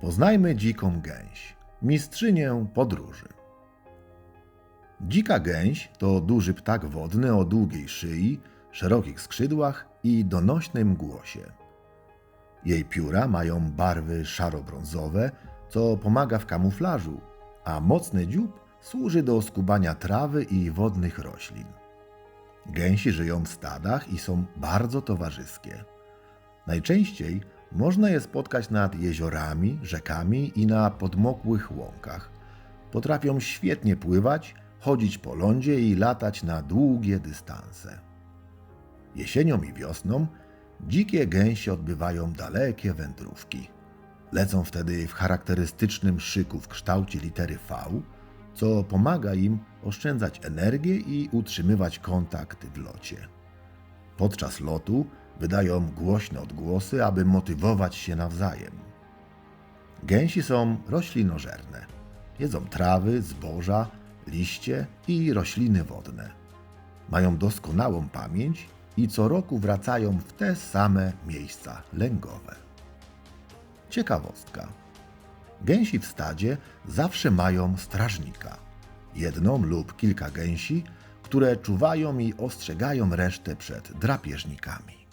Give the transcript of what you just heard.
Poznajmy dziką gęś, mistrzynię podróży. Dzika gęś to duży ptak wodny o długiej szyi, szerokich skrzydłach i donośnym głosie. Jej pióra mają barwy szaro-brązowe, co pomaga w kamuflażu, a mocny dziób służy do skubania trawy i wodnych roślin. Gęsi żyją w stadach i są bardzo towarzyskie. Najczęściej można je spotkać nad jeziorami, rzekami i na podmokłych łąkach. Potrafią świetnie pływać, chodzić po lądzie i latać na długie dystanse. Jesienią i wiosną dzikie gęsie odbywają dalekie wędrówki. Lecą wtedy w charakterystycznym szyku w kształcie litery V, co pomaga im oszczędzać energię i utrzymywać kontakt w locie. Podczas lotu wydają głośne odgłosy, aby motywować się nawzajem. Gęsi są roślinożerne. Jedzą trawy, zboża, liście i rośliny wodne. Mają doskonałą pamięć i co roku wracają w te same miejsca lęgowe. Ciekawostka. Gęsi w stadzie zawsze mają strażnika. Jedną lub kilka gęsi, które czuwają i ostrzegają resztę przed drapieżnikami.